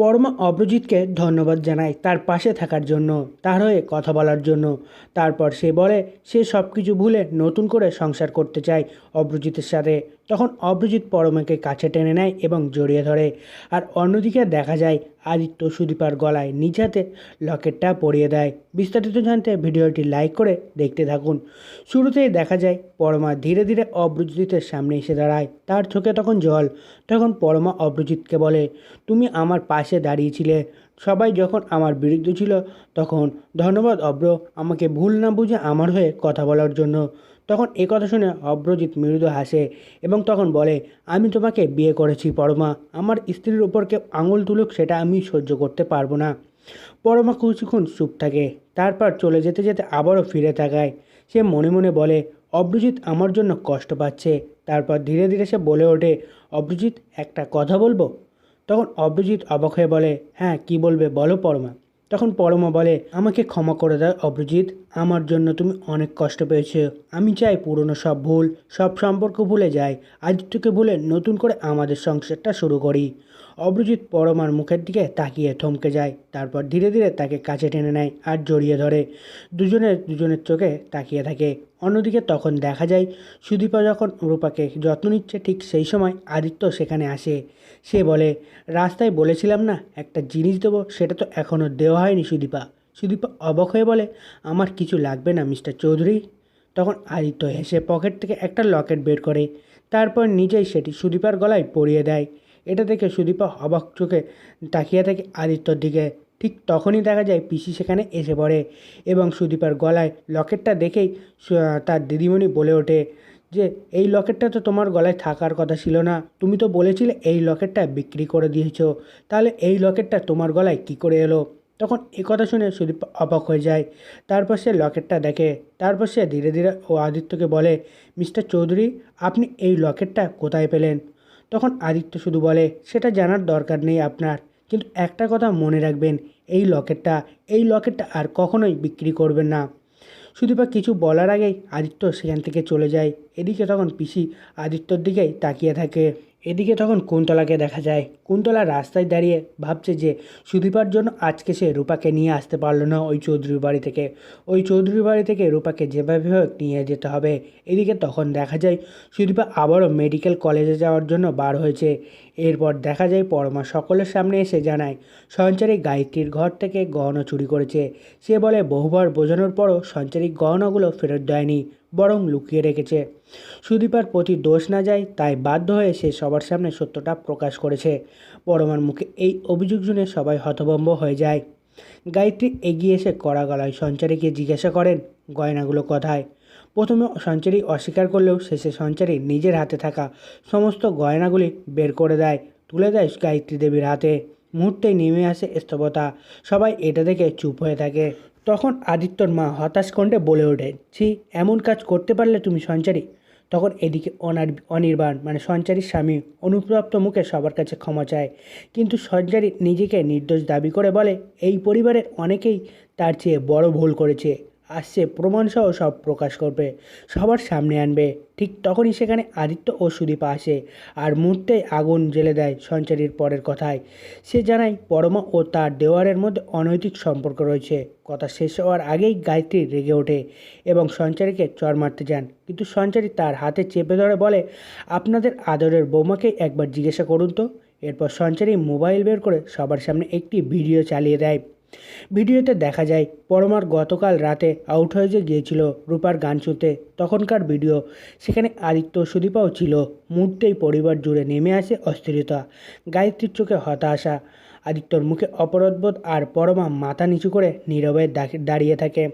পরমা অভ্রজিৎকে ধন্যবাদ জানায় তার পাশে থাকার জন্য, তার হয়ে কথা বলার জন্য। তারপর সে বলে, সে সব কিছু ভুলে নতুন করে সংসার করতে চায় অভ্রজিতের সাথে। তখন অভ্রজিৎ পরমাকে কাছে টেনে নেয় এবং জড়িয়ে ধরে। আর অন্যদিকে দেখা যায়, আদিত্য সুদীপার গলায় নিজ হাতে লকেটটা পরিয়ে দেয়। বিস্তারিত জানতে ভিডিওটি লাইক করে দেখতে থাকুন। শুরুতেই দেখা যায়, পরমা ধীরে ধীরে অভ্রজিতের সামনে এসে দাঁড়ায়। তার চোখে তখন জল। তখন পরমা অভ্রজিৎকে বলে, তুমি আমার পাশে দাঁড়িয়েছিলে। সবাই যখন আমার বিরুদ্ধে ছিল, তখন ধন্যবাদ অব্র আমাকে ভুল না বুঝে আমার হয়ে কথা বলার জন্য। তখন এ কথা শুনে অব্রজিৎ মৃদু হাসে এবং তখন বলে, আমি তোমাকে বিয়ে করেছি, পরমা। আমার স্ত্রীর উপর কেউ আঙুল তুলুক, সেটা আমি সহ্য করতে পারব না। পরমা কিছুক্ষণ চুপ থাকে, তারপর চলে যেতে যেতে আবারও ফিরে তাকায়। সে মনে মনে বলে, অব্রজিৎ আমার জন্য কষ্ট পাচ্ছে। তারপর ধীরে ধীরে সে বলে ওঠে, অব্রজিৎ, একটা কথা বলব? তখন অব্রজিৎ অবাক হয়ে বলে হ্যাঁ কি বলবে বলো পরমা। তখন পরমা বলে, আমাকে ক্ষমা করে দাও অভিজিৎ, আমার জন্য তুমি অনেক কষ্ট পেয়েছ। আমি চাই পুরনো সব ভুল, সব সম্পর্ক ভুলে যাই। আদিত্যকে ভুলে নতুন করে আমাদের সংসারটা শুরু করি। অব্রজিৎ পরমার মুখের দিকে তাকিয়ে থমকে যায়। তারপর ধীরে ধীরে তাকে কাছে টেনে নেয় আর জড়িয়ে ধরে। দুজনের দুজনের চোখে তাকিয়ে থাকে। অন্যদিকে তখন দেখা যায়, সুদীপা যখন রূপাকে যত্ন নিচ্ছে, ঠিক সেই সময় আদিত্য সেখানে আসে। সে বলে, রাস্তায় বলেছিলাম না, একটা জিনিস দেবো, সেটা তো এখনও দেওয়া হয়নি সুদীপা। সুদীপা অবাক হয়ে বলে, আমার কিছু লাগবে না, মিস্টার চৌধুরী? তখন আদিত্য হেসে পকেট থেকে একটা লকেট বের করে। তারপর নিজেই সেটি সুদীপার গলায় পরিয়ে দেয়। এটা দেখে সুদীপা অবাক চোখে তাকিয়ে থাকে আদিত্যর দিকে। ঠিক তখনই দেখা যায় পিসি সেখানে এসে পড়ে এবং সুদীপার গলায় লকেটটা দেখেই তার দিদিমণি বলে ওঠে যে, এই লকেটটা তো তোমার গলায় থাকার কথা ছিল না। তুমি তো বলেছিলে এই লকেটটা বিক্রি করে দিয়েছ। তাহলে এই লকেটটা তোমার গলায় কী করে এলো? তখন এ কথা শুনে সুদীপ অবাক হয়ে যায়। তারপর সে লকেটটা দেখে। তারপর সে ধীরে ধীরে ও আদিত্যকে বলে, মিস্টার চৌধুরী, আপনি এই লকেটটা কোথায় পেলেন? তখন আদিত্য শুধু বলে, সেটা জানার দরকার নেই আপনার। কিন্তু একটা কথা মনে রাখবেন, এই লকেটটা এই লকেটটা আর কখনোই বিক্রি করবেন না। শুধু বা কিছু বলার আগেই আদিত্য সেখান থেকে চলে যায়। এদিকে তখন পিসি আদিত্যর দিকেই তাকিয়ে থাকে। এদিকে তখন কুন্তলাকে দেখা যায়। কুন্তলা রাস্তায় দাঁড়িয়ে ভাবছে যে সুদীপার জন্য আজকে সে রূপাকে নিয়ে আসতে পারল না ওই চৌধুরী বাড়ি থেকে। ওই চৌধুরী বাড়ি থেকে রূপাকে যেভাবে হোক নিয়ে যেতে হবে। এদিকে তখন দেখা যায় সুদীপা আবারও মেডিকেল কলেজে যাওয়ার জন্য বার হয়েছে। এরপর দেখা যায় পরমা সকলের সামনে এসে জানায়, সঞ্চারী গায়ত্রীর ঘর থেকে গহনা চুরি করেছে। সে বলে, বহুবার বোঝানোর পরও সঞ্চারী গহনাগুলো ফেরত দেয়নি, বরং লুকিয়ে রেখেছে। সুদীপার প্রতি দোষ না যায়, তাই বাধ্য হয়ে সে সবার সামনে সত্যটা প্রকাশ করেছে। পরমার মুখে এই অভিযোগ শুনে সবাই হতভম্ব হয়ে যায়। গায়ত্রী এগিয়ে এসে কড়া গলায় সঞ্চারীকে জিজ্ঞাসা করেন, গয়নাগুলো কোথায়? প্রথমে সঞ্চারী অস্বীকার করলেও শেষে সঞ্চারী নিজের হাতে থাকা সমস্ত গয়নাগুলি বের করে দেয়, তুলে দেয় গায়ত্রী দেবীর হাতে। মুহূর্তেই নেমে আসে স্তবতা সবাই এটা দেখে চুপ হয়ে থাকে। তখন আদিত্যর মা হতাশ কণ্ঠে বলে ওঠে, ছি, এমন কাজ করতে পারলে তুমি সঞ্চারী? তখন এদিকে অনার, অনির্বাণ মানে সঞ্চারীর স্বামী অনুপ্রাপ্ত মুখে সবার কাছে ক্ষমা চায়। কিন্তু সঞ্চারী নিজেকে নির্দোষ দাবি করে বলে, এই পরিবারের অনেকেই তার চেয়ে বড় ভুল করেছে। আসছে, প্রমাণসহ সব প্রকাশ করবে। সবার সামনে আনবে। ঠিক তখনই সেখানে আদিত্য ও সুদীপা আসে আর মুহূর্তেই আগুন জ্বেলে দেয় সঞ্চারীর পরের কথায়। সে জানায়, পরমা ও তার দেওয়ারের মধ্যে অনৈতিক সম্পর্ক রয়েছে। কথা শেষ হওয়ার আগেই গায়ত্রী রেগে ওঠে এবং সঞ্চারীকে চর মারতে যান। কিন্তু সঞ্চারী তার হাতে চেপে ধরে বলে, আপনাদের আদরের বৌমাকে একবার জিজ্ঞাসা করুন তো। এরপর সঞ্চারী মোবাইল বের করে সবার সামনে একটি ভিডিও চালিয়ে দেয়। ভিডিওতে দেখা যায়, পরমার গতকাল রাতে আউট হয়ে গিয়েছিল রূপার গান শুনতে, তখনকার ভিডিও। সেখানে আদিত্য সুদীপাও ছিল। মুহূর্তেই পরিবার জুড়ে নেমে আসে অস্থিরতা, গায়ত্রীর চোখে হতাশা। আদিত্যর মুখে অপরাধবোধ আর পরমা মাথা নিচু করে নীরবে দাঁড়ি- দাঁড়িয়ে থাকে।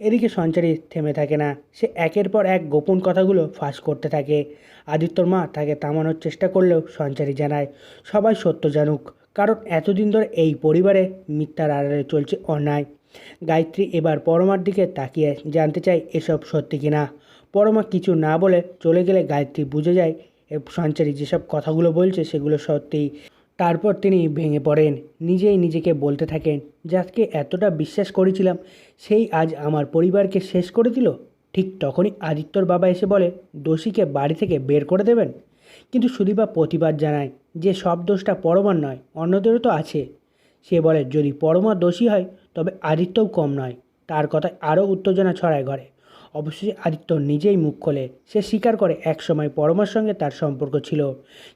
এদিকে সঞ্চারী থেমে থাকে না। সে একের পর এক গোপন কথাগুলো ফাঁস করতে থাকে। আদিত্যর মা তাকে থামানোর চেষ্টা করলেও সঞ্চারী জানায়, সবাই সত্য জানুক। কারণ এতদিন ধরে এই পরিবারে মিথ্যার আড়ালে চলছে অন্যায়। গায়ত্রী এবার পরমার দিকে তাকিয়ে জানতে চায় এসব সত্যি কিনা পরমা কিছু না বলে চলে গেলে গায়ত্রী বুঝে যায় সঞ্চারী যেসব কথাগুলো বলছে সেগুলো সত্যি তারপর তিনি ভেঙে পড়েন। নিজেই নিজেকে বলতে থাকেন, যাকে এতটা বিশ্বাস করেছিলাম, সেই আজ আমার পরিবারকে শেষ করে দিল। ঠিক তখনই আদিত্যর বাবা এসে বলে, দোষীকে বাড়ি থেকে বের করে দেবেন? কিন্তু সুদীপা প্রতিবাদ জানায় যে সব দোষটা পরমার নয়, অন্যদেরও তো আছে। সে বলে, যদি পরমা দোষী হয়, তবে আদিত্যও কম নয়। তার কথায় আরও উত্তেজনা ছড়ায় ঘরে। অবশেষে আদিত্য নিজেই মুখ খোলে। সে স্বীকার করে, একসময় পরমার সঙ্গে তার সম্পর্ক ছিল।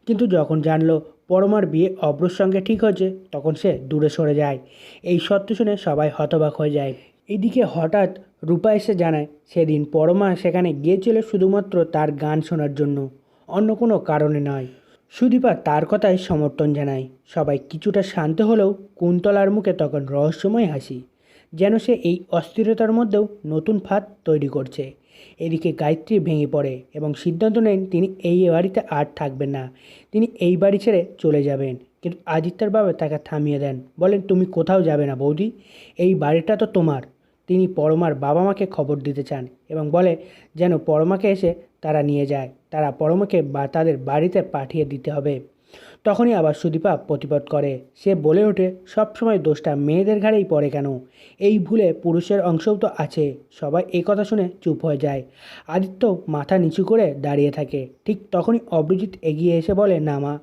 কিন্তু যখন জানলো পরমার বিয়ে অব্রুর সঙ্গে ঠিক হয়েছে, তখন সে দূরে সরে যায়। এই সত্য শুনে সবাই হতবাক হয়ে যায়। এদিকে হঠাৎ রূপা এসে জানায়, সেদিন পরমা সেখানে গিয়েছিল শুধুমাত্র তার গান শোনার জন্য। অন্য কোনো কারণে নয়। সুদীপা তার কথায় সমর্থন জানায়। সবাই কিছুটা শান্ত হলেও কুন্তলার মুখে তখন রহস্যময় হাসি, যেন সে এই অস্থিরতার মধ্যেও নতুন ফাঁদ তৈরি করছে। এদিকে গায়ত্রী ভেঙে পড়ে এবং সিদ্ধান্ত নেন তিনি এই বাড়িতে আর থাকবেন না। তিনি এই বাড়ি ছেড়ে চলে যাবেন। কিন্তু আদিত্যর বাবা তাকে থামিয়ে দেন। বলেন, তুমি কোথাও যাবে না বৌদি? এই বাড়িটা তো তোমার। তিনি পরমার বাবা মাকে খবর দিতে চান এবং বলে, যেন পরমাকে এসে তারা নিয়ে যায়। তারা পরমাকে বা তাদের বাড়িতে পাঠিয়ে দিতে হবে। তখনই আবার সুদীপা প্রতিবাদ করে। সে বলে ওঠে, সবসময় দোষটা মেয়েদের ঘাড়েই পড়ে কেন? এই ভুলে পুরুষের অংশও তো আছে। সবাই এই কথা শুনে চুপ হয়ে যায়। আদিত্য মাথা নিচু করে দাঁড়িয়ে থাকে। ঠিক তখনই অভিজিৎ এগিয়ে এসে বলে, না মা,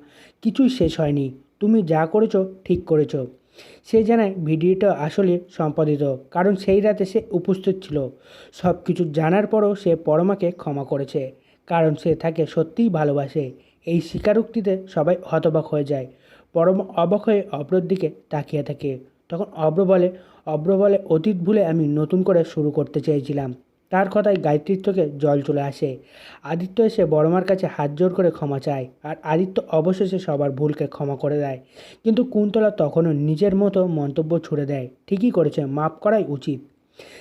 কিছুই শেষ হয়নি। তুমি যা করেছ, ঠিক করেছ। সে জানায়, ভিডিওটা আসলে সম্পাদিত। কারণ সেই রাতে সে উপস্থিত ছিল। সব কিছু জানার পরও সে পরমাকে ক্ষমা করেছে। কারণ সে তাকে সত্যিই ভালোবাসে। এই স্বীকারোক্তিতে সবাই হতবাক হয়ে যায়। পরম অবাক হয়ে অব্রর দিকে তাকিয়ে থাকে। তখন অব্র বলে অব্র বলে, অতীত ভুলে আমি নতুন করে শুরু করতে চেয়েছিলাম। তার কথায় গায়ত্রীর চোখে জল চলে আসে। আদিত্য এসে বড়মার কাছে হাত জোর করে ক্ষমা চায় আর আদিত্য অবশেষে সবার ভুলকে ক্ষমা করে দেয়। কিন্তু কুন্তলা তখনও নিজের মতো মন্তব্য ছুড়ে দেয়, ঠিকই করেছে, মাফ করাই উচিত।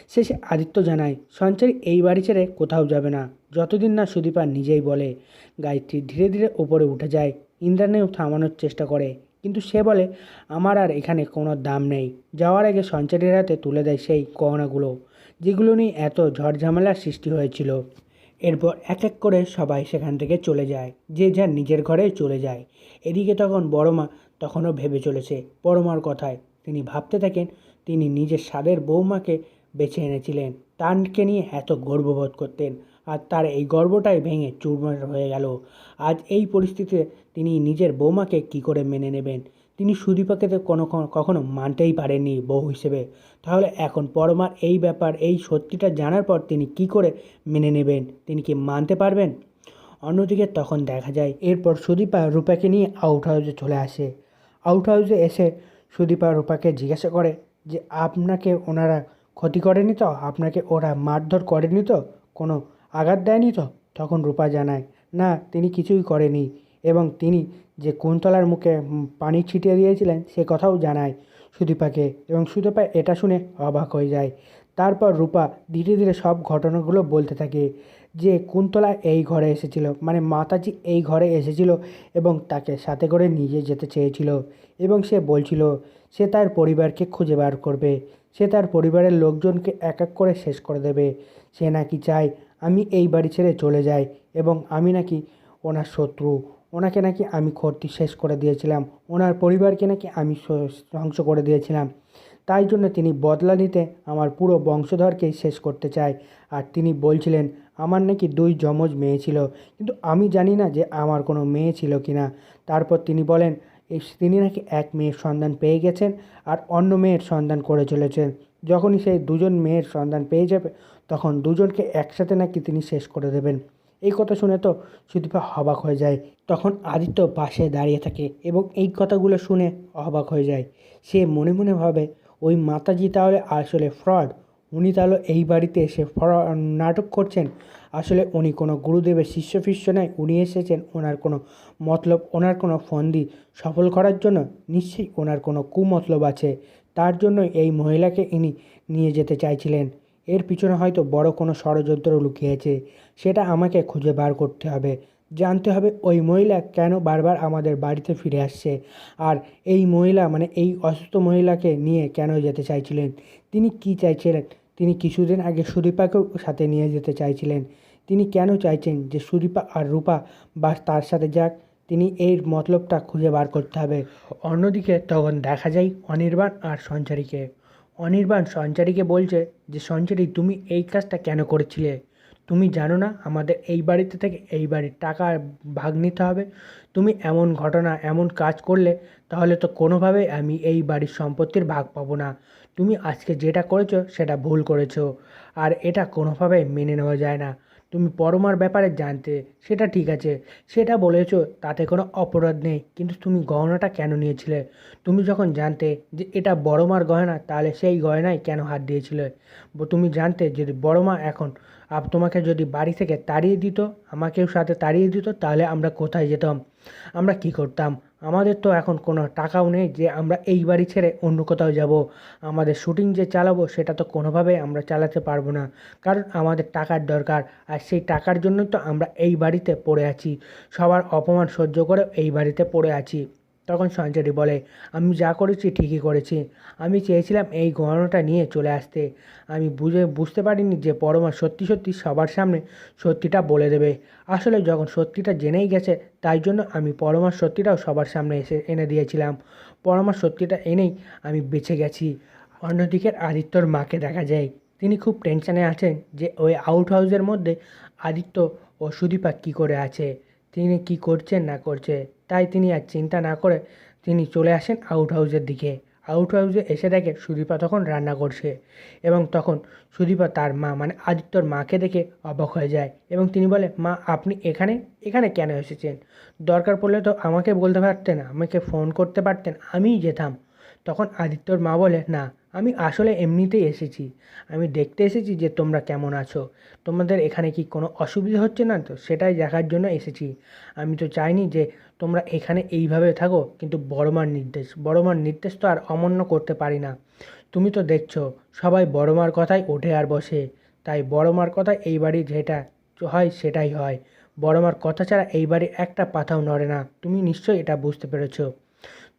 শেষে আদিত্য জানায়, সঞ্চারী এই বাড়ি ছেড়ে কোথাও যাবে না, যতদিন না সুদীপা নিজেই বলে। গায়ত্রী ধীরে ধীরে ওপরে উঠে যায়, ইন্দ্রাণীও থামানোর চেষ্টা করে, কিন্তু সে বলে, আমার আর এখানে কোনো দাম নেই। যাওয়ার আগে সঞ্চারীর হাতে তুলে দেয় সেই গহনাগুলো। যেগুলো নিয়ে এত ঝড়ঝামেলার সৃষ্টি হয়েছিল। এরপর এক এক করে সবাই সেখান থেকে চলে যায়। যে যার নিজের ঘরে চলে যায়। এদিকে তখন বড়মা তখনও ভেবে চলেছে। বড়মার কথায় তিনি ভাবতে থাকেন, তিনি নিজের স্বাদের বৌমাকে বেছে এনেছিলেন। তানকে নিয়ে এত গর্ববোধ করতেন। আর তার এই গর্বটাই ভেঙে চুরমার হয়ে গেল। আজ এই পরিস্থিতিতে তিনি নিজের বৌমাকে কি করে মেনে নেবেন? তিনি সুদীপাকে কোনো কখনো মানতেই পারেননি বউ হিসেবে। তাহলে এখন পরমার এই ব্যাপার, এই সত্যিটা জানার পর তিনি কি করে মেনে নেবেন? তিনি কি মানতে পারবেন? অন্যদিকে তখন দেখা যায়, এরপর সুদীপা রূপাকে নিয়ে আউট হাউসে চলে আসে। আউট হাউসে এসে সুদীপা রূপাকে জিজ্ঞাসা করে যে, আপনাকে ওনারা ক্ষতি করেনি তো? আপনাকে ওরা মারধর করেনি তো? কোনো আঘাত দেয়নি তো? তখন রূপা জানায়, না, তিনি কিছুই করেনি। এবং তিনি যে কুন্তলার মুখে পানি ছিটিয়ে দিয়েছিলেন, সে কথাও জানায় সুদীপাকে এবং সুদীপা এটা শুনে অবাক হয়ে যায়। তারপর রূপা ধীরে ধীরে সব ঘটনাগুলো বলতে থাকে যে কুন্তলা এই ঘরে এসেছিল মানে মাতাজি এই ঘরে এসেছিল এবং তাকে সাথে করে নিয়ে যেতে চেয়েছিল এবং সে বলছিল, সে তার পরিবারকে খুঁজে বার করবে। সে তার পরিবারের লোকজনকে এক এক করে শেষ করে দেবে। সে নাকি চায় আমি এই বাড়ি ছেড়ে চলে যাই এবং আমি নাকি ওনার শত্রু। ওনাকে নাকি আমি ক্ষতি শেষ করে দিয়েছিলাম। ওনার পরিবারকে নাকি আমি ধ্বংস করে দিয়েছিলাম। তাই জন্য তিনি বদলা নিতে আমার পুরো বংশধরকেই শেষ করতে চায়। আর তিনি বলছিলেন, আমার নাকি দুই যমজ মেয়ে ছিল, কিন্তু আমি জানি না যে আমার কোনো মেয়ে ছিল কি না তারপর তিনি বলেন তিনি নাকি এক মেয়ের সন্ধান পেয়ে গেছেন আর অন্য মেয়ের সন্ধান করে চলেছেন। যখনই সেই দুজন মেয়ের সন্ধান পেয়ে যাবে, তখন দুজনকে একসাথে নাকি তিনি শেষ করে দেবেন। এই কথা শুনে তো সুদীপা অবাক হয়ে যায়। তখন আদিত্য পাশে দাঁড়িয়ে থাকে এবং এই কথাগুলো শুনে অবাক হয়ে যায়। সে মনে মনে ভাবে, ওই মাতাজি তাহলে আসলে ফ্রড? উনি তাহলে এই বাড়িতে এসে নাটক করছেন? আসলে উনি কোনো গুরুদেবের শিষ্য ফিষ্য নয়, উনি এসেছেন ওনার কোনো মতলব, ওনার কোনো ফন্দি সফল করার জন্য? নিশ্চয়ই ওনার কোনো কুমতলব আছে। তার জন্য এই মহিলাকে ইনি নিয়ে যেতে চাইছিলেন। এর পিছনে হয়তো বড় কোনো ষড়যন্ত্র লুকিয়েছে, সেটা আমাকে খুঁজে বার করতে হবে। জানতে হবে ওই মহিলা কেন বারবার আমাদের বাড়িতে ফিরে আসছে, আর এই মহিলা মানে এই অসুস্থ মহিলাকে নিয়ে কেন যেতে চাইছিলেন? তিনি কি চাইছিলেন? তিনি কিছুদিন আগে সুদীপাকেও সাথে নিয়ে যেতে চাইছিলেন। তিনি কেন চাইছেন যে সুদীপা আর রূপা বা তার সাথে যাক? তিনি এর মতলবটা খুঁজে বার করতে হবে। অন্যদিকে তখন দেখা যায় অনির্বাণ আর সঞ্চারীকে। অনির্বাণ সঞ্চারীকে বলছে যে, সঞ্চারী, তুমি এই কাজটা কেন করেছিলে? তুমি জানো না আমাদের এই বাড়িতে থেকে এই বাড়ির টাকা ভাগ নিতে হবে। তুমি এমন ঘটনা, এমন কাজ করলে তাহলে তো কোনোভাবেই আমি এই বাড়ির সম্পত্তির ভাগ পাবো না। তুমি আজকে যেটা করেছ সেটা ভুল করেছ। আর এটা কোনোভাবেই মেনে নেওয়া যায় না। তুমি পরমার ব্যাপারে জানতে, সেটা ঠিক আছে। সেটা বলেছ, তাতে কোনো অপরাধ নেই। কিন্তু তুমি গহনাটা কেন নিয়েছিলে? তুমি যখন জানতে যে এটা বড় মার গয়না, তাহলে সেই গয়নায় কেন হাত দিয়েছিলে? তুমি জানতে যদি বড় মা এখন আপ তোমাকে যদি বাড়ি থেকে তাড়িয়ে দিত, আমাকেও সাথে তাড়িয়ে দিত, তাহলে আমরা কোথায় যেতাম? আমরা কি করতাম? আমাদের তো এখন কোনো টাকাও নেই যে আমরা এই বাড়ি ছেড়ে অন্য কোথাও যাব। আমাদের শুটিং যে চালাবো সেটা তো কোনোভাবেই আমরা চালাতে পারব না। কারণ আমাদের টাকার দরকার আর সেই টাকার জন্যই তো আমরা এই বাড়িতে পড়ে আছি। সবার অপমান সহ্য করে এই বাড়িতে পড়ে আছি। তখন সঞ্চারী বলে, আমি যা করেছি ঠিকই করেছি। আমি চেয়েছিলাম এই গহনাটা নিয়ে চলে আসতে। আমি বুঝে, বুঝতে পারিনি যে পরমা সত্যি সত্যি সবার সামনে সত্যিটা বলে দেবে। আসলে যখন সত্যিটা জেনেই গেছে, তাই জন্য আমি পরমার সত্যিটাও সবার সামনে এসে এনে দিয়েছিলাম। পরমার সত্যিটা এনেই আমি বেঁচে গেছি। অন্যদিকে আদিত্যর মাকে দেখা যায়। তিনি খুব টেনশনে আছেন যে ওই আউট হাউসের মধ্যে আদিত্য ও সুদীপা কী করে আছে। তিনি কি করছেন না করছে? তাই তিনি আর চিন্তা না করে তিনি চলে আসেন আউট হাউসের দিকে। আউট হাউসে এসে দেখে সুদীপা তখন রান্না করছে এবং তখন সুদীপা তার মা মানে আদিত্যর মাকে দেখে অবাক হয়ে যায় এবং তিনি বলে, মা, আপনি এখানে? এখানে কেন এসেছেন? দরকার পড়লে তো আমাকে বলতে পারতেন, আমাকে ফোন করতে পারতেন, আমিই যেতাম। তখন আদিত্যর মা বলে, না আমি আসলে এমনিতেই এসেছি। আমি দেখতে এসেছি যে তোমরা কেমন আছো। তোমাদের এখানে কি কোনো অসুবিধা হচ্ছে না তো? সেটাই দেখার জন্য এসেছি। আমি তো চাইনি যে তোমরা এখানে এইভাবে থাকো, কিন্তু বড়মার নির্দেশ বড়মার নির্দেশ তো আর অমান্য করতে পারি না। তুমি তো দেখছ, সবাই বড়মার কথাই ওঠে আর বসে। তাই বড়মার কথা এই বাড়ি যেটা হয় সেটাই হয়। বড়মার কথা ছাড়া এই বাড়ি একটা পাতাও নড়ে না। তুমি নিশ্চয়ই এটা বুঝতে পেরেছ।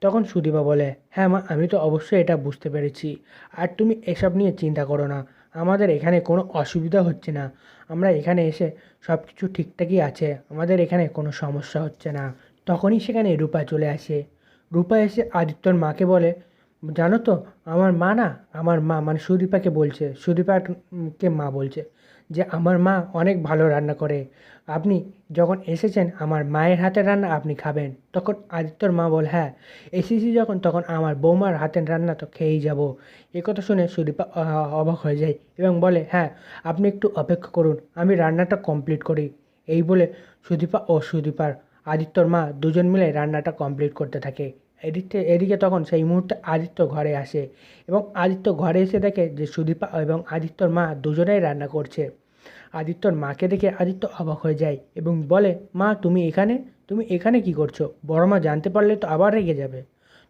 তখন সুদীপা বলে হ্যাঁ মা, আমি তো অবশ্যই এটা বুঝতে পেরেছি। আর তুমি এসব নিয়ে চিন্তা করো না। আমাদের এখানে কোনো অসুবিধা হচ্ছে না। আমরা এখানে এসে সব কিছু ঠিকঠাকই আছে। আমাদের এখানে কোনো সমস্যা হচ্ছে না। তখনই সেখানে রূপা চলে আসে। রূপা এসে আদিত্যর মাকে বলে, জানো তো, আমার মা না, আমার মা মানে সুদীপাকে বলছে। সুদীপাকে মা বলছে। যে আমার মা অনেক ভালো রান্না করে। আপনি যখন এসেছেন আমার মায়ের হাতের রান্না আপনি খাবেন। তখন আদিত্যর মা বল হ্যাঁ এসেছি যখন, তখন আমার বৌমার হাতের রান্না তো খেয়েই যাব। এ কথা শুনে সুদীপা অবাক হয়ে যায় এবং বলে হ্যাঁ আপনি একটু অপেক্ষা করুন, আমি রান্নাটা কমপ্লিট করি। এই বলে সুদীপা ও সুদীপার আদিত্যর মা দুজন মিলে রান্নাটা কমপ্লিট করতে থাকে। এদিকে এদিকে তখন সেই মুহূর্তে আদিত্য ঘরে আসে এবং আদিত্য ঘরে এসে দেখে যে সুদীপা এবং আদিত্যর মা দুজনেই রান্না করছে। আদিত্যর মাকে দেখে আদিত্য অবাক হয়ে যায় এবং বলে, মা, তুমি এখানে? তুমি এখানে কি করছ? বড় মা জানতে পারলে তো আবার রেগে যাবে।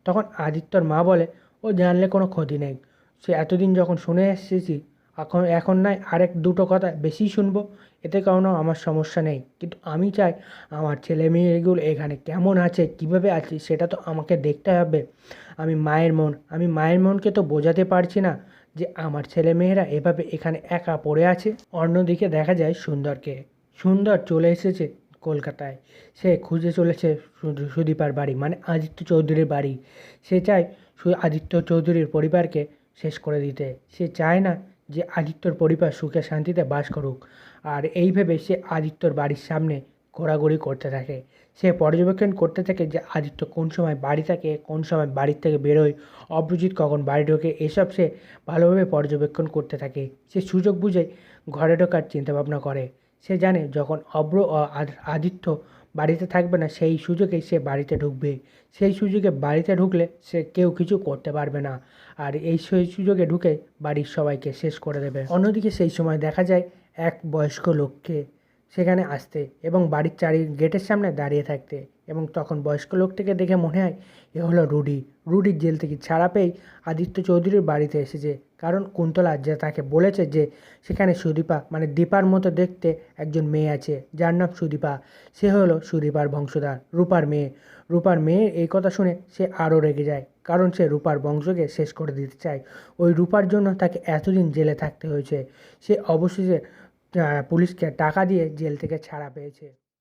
তখন আদিত্যর মা বলে, ও জানলে কোনো ক্ষতি নেই। সে এতদিন যখন শুনে এসেছি এখন এখন নয়, আরেক দুটো কথা বেশি শুনব। এতে কোনো আমার সমস্যা নেই। কিন্তু আমি চাই আমার ছেলে মেয়েগুলো এখানে কেমন আছে, কীভাবে আছে, সেটা তো আমাকে দেখতে হবে। আমি মায়ের মন, আমি মায়ের মনকে তো বোঝাতে পারছি না যে আমার ছেলে মেয়েরা এভাবে এখানে একা পড়ে আছে। অন্যদিকে দেখা যায় সুন্দরকে, সুন্দর চলে এসেছে কলকাতায়। সে খুঁজে চলেছে সুদীপার বাড়ি মানে আদিত্য চৌধুরীর বাড়ি। সে চায় আদিত্য চৌধুরীর পরিবারকে শেষ করে দিতে। সে চায় না যে আদিত্যর পরিবার সুখে শান্তিতে বাস করুক। আর এই ভেবে সে আদিত্যর বাড়ির সামনে ঘোরাঘুরি করতে থাকে। সে পর্যবেক্ষণ করতে থাকে যে আদিত্য কোন সময় বাড়ি থাকে, কোন সময় বাড়ির থেকে বেরোয় অভিজিৎ কখন বাড়ি ঢোকে, এসব সে ভালোভাবে পর্যবেক্ষণ করতে থাকে। সে সুযোগ বুঝে ঘরে ঢোকার চিন্তাভাবনা করে। সে জানে যখন অব্র আদ- আদিত্য বাড়িতে থাকবে না, সেই সুযোগে সে বাড়িতে ঢুকবে। সেই সুযোগে বাড়িতে ঢুকলে সে কেউ কিছু করতে পারবে না। আর এই সেই সুযোগে ঢুকে বাড়ির সবাইকে শেষ করে দেবে। অন্যদিকে সেই সময় দেখা যায় এক বয়স্ক লোককে সেখানে আসতে এবং বাড়ির চারি গেটের সামনে দাঁড়িয়ে থাকতে এবং তখন বয়স্ক লোকটিকে দেখে মনে হয় এ হলো রুডি। রুডির জেল থেকে ছাড়া পেয়েই আদিত্য চৌধুরীর বাড়িতে এসেছে। কারণ কুন্তলা যে তাকে বলেছে যে সেখানে সুদীপা মানে দীপার মতো দেখতে একজন মেয়ে আছে, যার নাম সুদীপা। সে হলো সুদীপার বংশধার, রূপার মেয়ে। রূপার মেয়ে এই কথা শুনে সে আরও রেগে যায়, কারণ সে রূপার বংশকে শেষ করে দিতে চায়। ওই রূপার জন্য তাকে এতদিন জেলে থাকতে হয়েছে। সে অবশেষে পুলিশকে টাকা দিয়ে জেল থেকে ছাড়া পেয়েছে।